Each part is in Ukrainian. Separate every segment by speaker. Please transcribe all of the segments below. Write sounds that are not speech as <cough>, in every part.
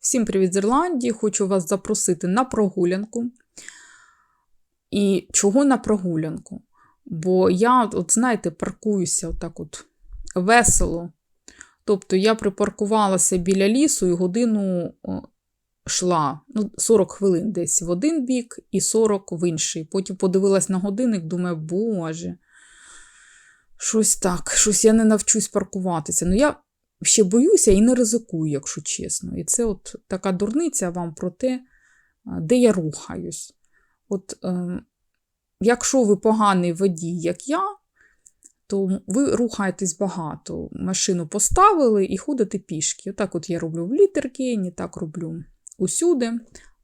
Speaker 1: Всім привіт з Ірландії! Хочу вас запросити на прогулянку. І чого на прогулянку? Бо я, от знаєте, паркуюся отак от весело. Тобто я припаркувалася біля лісу і годину йшла ну, 40 хвилин десь в один бік і 40 в інший. Потім подивилась на годинник, думаю, боже, щось так, щось я не навчусь паркуватися. Ну, я ще боюся і не ризикую, якщо чесно. І це от така дурниця вам про те, де я рухаюсь. От е, якщо ви поганий водій, як я, то ви рухаєтесь багато. Машину поставили і ходите пішки. Отак от я роблю в літеркені, так роблю усюди.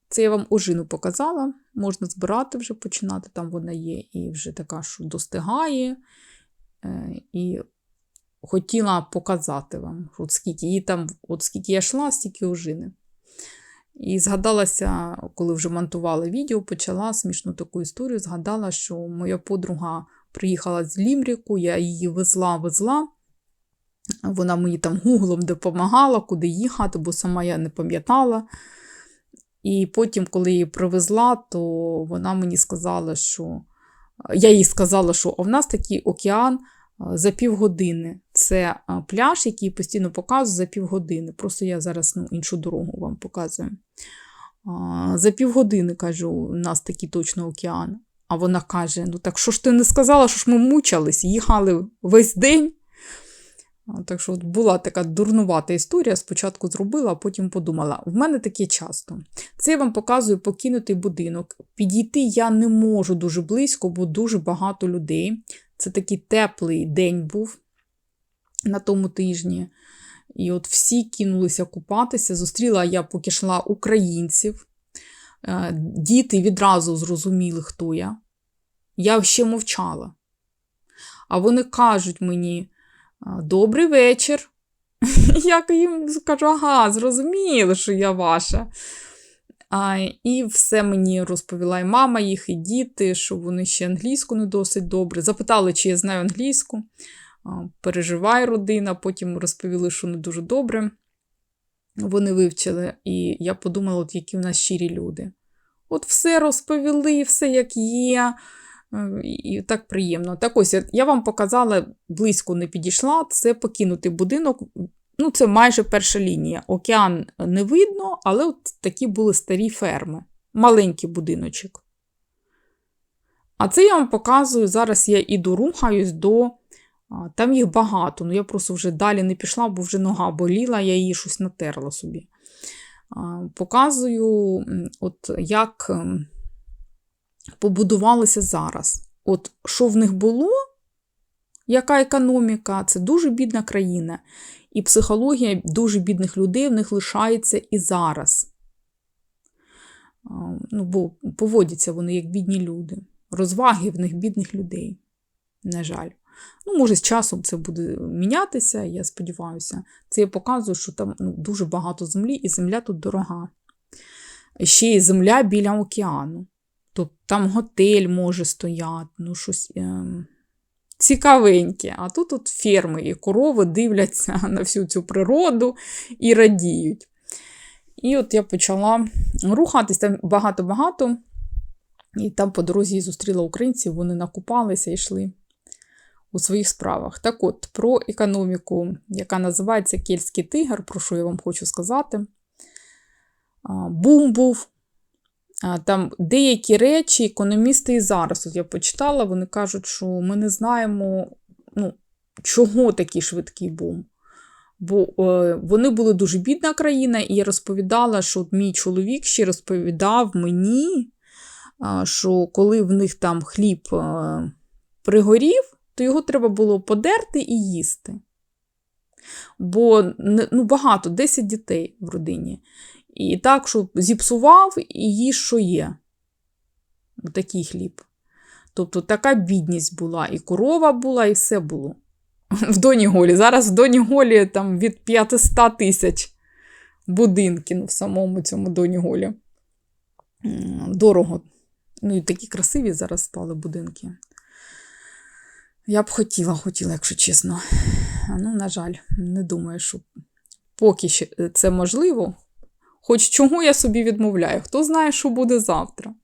Speaker 1: Це я вам ожину показала. Можна збирати вже починати, там вона є, і вже така, що достигає. Е, і хотіла показати вам, от скільки її там, от скільки я йшла, стільки ожини. І згадалася, коли вже монтувала відео, почала смішну таку історію. Згадала, що моя подруга приїхала з Лімріку, я її везла-везла. Вона мені там гуглом допомагала, куди їхати, бо сама я не пам'ятала. І потім, коли її привезла, то вона мені сказала, що я їй сказала, що в нас такий океан за півгодини. Це пляж, який постійно показує за півгодини. Просто я зараз ну, іншу дорогу вам показую. За півгодини, кажу, у нас такий точно океан. А вона каже: ну так що ж ти не сказала, що ж ми мучились, їхали весь день. Так що от була така дурнувата історія. Спочатку зробила, а потім подумала: в мене таке часто. Це я вам показую покинутий будинок. Підійти я не можу дуже близько, бо дуже багато людей. Це такий теплий день був на тому тижні. І от всі кинулися купатися. Зустріла я поки йшла українців. Е, діти відразу зрозуміли, хто я. Я ще мовчала. А вони кажуть мені: добрий вечір. <laughs> Я їм скажу, ага, зрозуміли, що я ваша. А, І все мені розповіла і мама їх, і діти, що вони ще англійську не досить добре. Запитали, чи я знаю англійську. Переживає родина, потім розповіли, що не дуже добре. Вони вивчили, і я подумала, от які в нас щирі люди. От все розповіли, все як є. Е, і так приємно. Так ось я вам показала, близько не підійшла, це покинутий будинок Ну, це майже перша лінія. Океан не видно, але от такі були старі ферми, маленький будиночок. А це я вам показую, зараз я іду рухаюсь до. Там їх багато, ну я просто вже далі не пішла, бо вже нога боліла, я її щось натерла собі. Показую, от як ем, побудувалися зараз. От Що в них було, яка економіка? Це дуже бідна країна. І психологія дуже бідних людей в них лишається і зараз. Ну, Бо поводяться вони як бідні люди. Розваги в них бідних людей. На жаль. Ну, Може, з часом це буде мінятися, я сподіваюся. Це я показую, що там ну, дуже багато землі, і земля тут дорога. Ще й земля біля океану. Тобто там готель може стояти, ну щось. Ем цікавенькі. А тут от ферми і корови дивляться <laughs> на всю цю природу і радіють. І от я почала рухатись там багато-багато. І там по дорозі зустріла українців, вони накупалися і йшли у своїх справах. Так от, про економіку, яка називається Кельтський тигр, про що я вам хочу сказати. Бум був там деякі речі, економісти і зараз, от я почитала, вони кажуть, що ми не знаємо, ну, чого такий швидкий бум. Бо е, вони були дуже бідна країна, і я розповідала, що от мій чоловік ще розповідав мені, що коли в них там хліб е, пригорів, то його треба було подерти і їсти. Бо ну, багато, 10 дітей в родині. І так, щоб зіпсував і їж, що є. Такий хліб. Тобто така бідність була, і корова була, і все було. <laughs> В Доніголі. Зараз в Доніголі там від 500 тисяч будинків ну, в самому цьому Доніголі. Дорого. Ну і такі красиві зараз стали будинки. Я б хотіла, хотіла, якщо чесно. Ну, на жаль, не думаю, що поки це можливо. Хоч чого я собі відмовляю, хто знає, що буде завтра.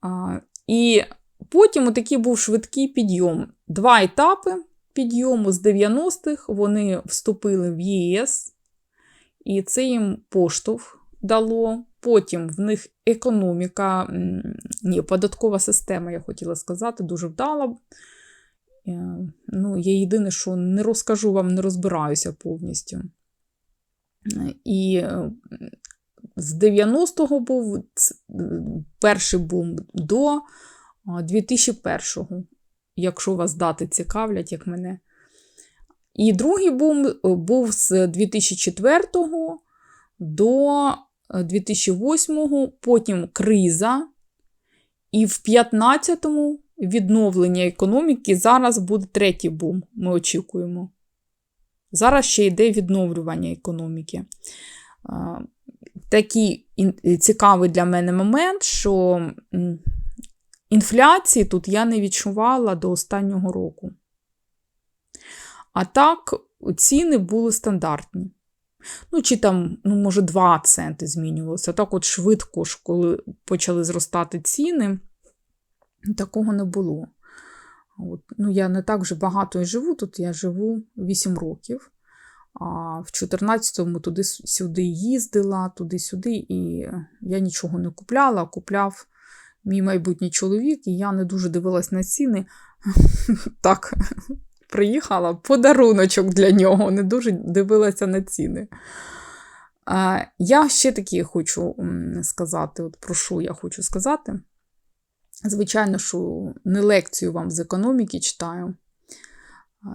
Speaker 1: А, І потім такий був швидкий підйом. Два етапи підйому з 90-х вони вступили в ЄС, і це їм поштовх дало. Потім в них економіка, ні, податкова система, я хотіла сказати, дуже вдала. Е, ну, Я єдине, що не розкажу вам, не розбираюся повністю. І е, з 90-го був перший бум до 2001-го, якщо вас дати цікавлять, як мене. І другий бум е, був з 2004 до 2008, потім криза, і в 2015-му відновлення економіки. Зараз буде третій бум, ми очікуємо. Зараз ще йде відновлювання економіки. Такий цікавий для мене момент, що інфляції тут я не відчувала до останнього року. А так, ціни були стандартні. Ну, чи там, ну, може, 2 центи змінювалося. Так от швидко, ж, коли почали зростати ціни, такого не було. От, ну, Я не так вже багато і живу, тут я живу 8 років. А в 14-му туди-сюди їздила, туди-сюди, і я нічого не купляла, купляв мій майбутній чоловік, і я не дуже дивилась на ціни. <laughs> Так, приїхала подаруночок для нього, не дуже дивилася на ціни. Я ще такі хочу сказати: от про що я хочу сказати. Звичайно, що не лекцію вам з економіки читаю.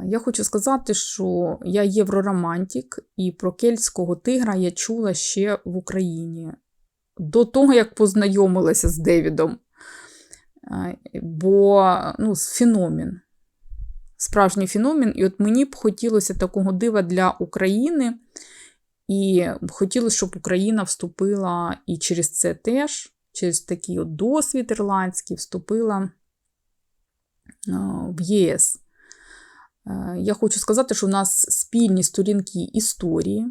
Speaker 1: Я хочу сказати, що я євроромантик, і про кельтського тигра я чула ще в Україні. До того, як познайомилася з Девідом. Бо ну, феномен справжній феномен. І от мені б хотілося такого дива для України. І хотілося, щоб Україна вступила і через це теж, через такий от досвід ірландський, вступила в ЄС. Е, я хочу сказати, що у нас спільні сторінки історії.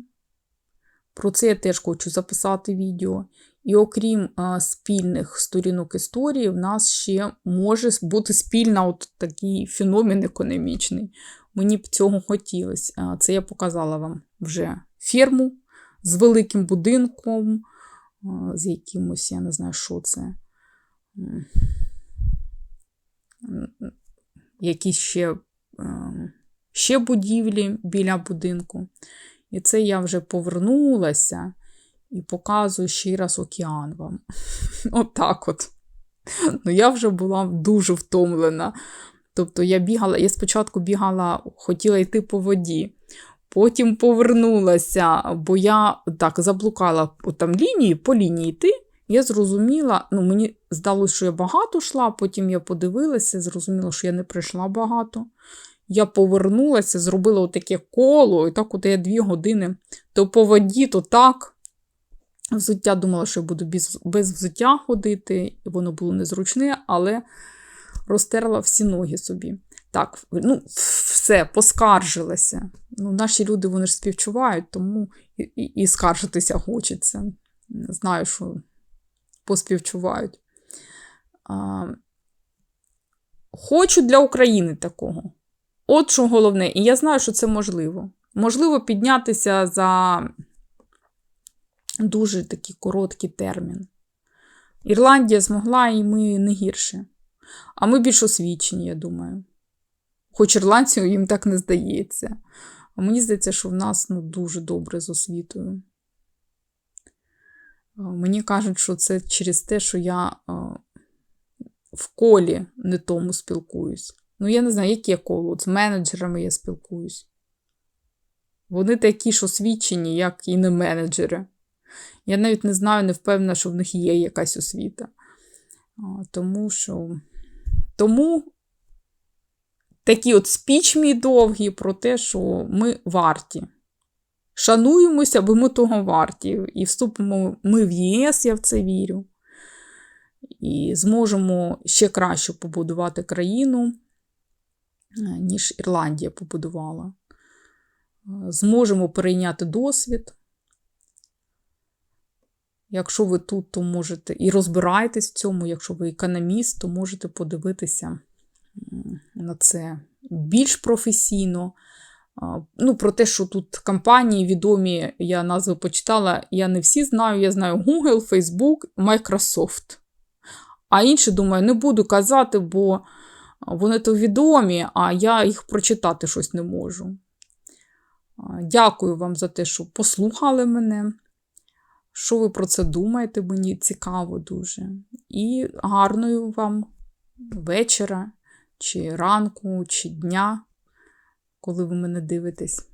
Speaker 1: Про це я теж хочу записати відео. І окрім спільних сторінок історії, в нас ще може бути спільна от такий феномен економічний. Мені б цього хотілося. Це я показала вам вже ферму з великим будинком, з якимось, я не знаю, що це. Якісь ще, ще будівлі біля будинку. І це я вже повернулася і показую ще раз океан вам. <laughs> Отак от. Ну, я вже була дуже втомлена. Тобто я бігала, я спочатку бігала, хотіла йти по воді, потім повернулася, бо я так заблукала там лінії, по лінії йти. Я зрозуміла, ну мені здалося, що я багато йшла, потім я подивилася, зрозуміла, що я не прийшла багато. Я повернулася, зробила отаке коло, і так от я дві години то по воді, то так. Взуття думала, що я буду без, без взуття ходити, воно було незручне, але розтерла всі ноги собі. Так, ну, все, поскаржилася. Ну, Наші люди вони ж співчувають, тому і, і, і скаржитися хочеться. Знаю, що поспівчувають. А, Хочу для України такого. От що головне, і я знаю, що це можливо. Можливо, піднятися за дуже такий короткий термін. Ірландія змогла, і ми не гірше. А ми більш освічені, я думаю. Хоч ірландцям їм так не здається. А мені здається, що в нас ну, дуже добре з освітою. Мені кажуть, що це через те, що я в колі не тому спілкуюсь. Ну, я не знаю, яке коло. От з менеджерами я спілкуюсь. Вони такі ж освічені, як і не менеджери. Я навіть не знаю, не впевнена, що в них є якась освіта. Тому що. Тому такий от спіч мій довгий про те, що ми варті. Шануємося, бо ми того варті. І вступимо ми в ЄС, я в це вірю. І зможемо ще краще побудувати країну, ніж Ірландія побудувала. Зможемо перейняти досвід Якщо ви тут, то можете і розбираєтесь в цьому, якщо ви економіст, то можете подивитися на це більш професійно. Ну, про те, що тут компанії відомі, я назви почитала, я не всі знаю. Я знаю Google, Facebook, Microsoft. А інші, думаю, не буду казати, бо вони то відомі, а я їх прочитати щось не можу. Дякую вам за те, що послухали мене. Що ви про це думаєте? Мені цікаво дуже. І гарної вам вечора, чи ранку, чи дня, коли ви мене дивитесь.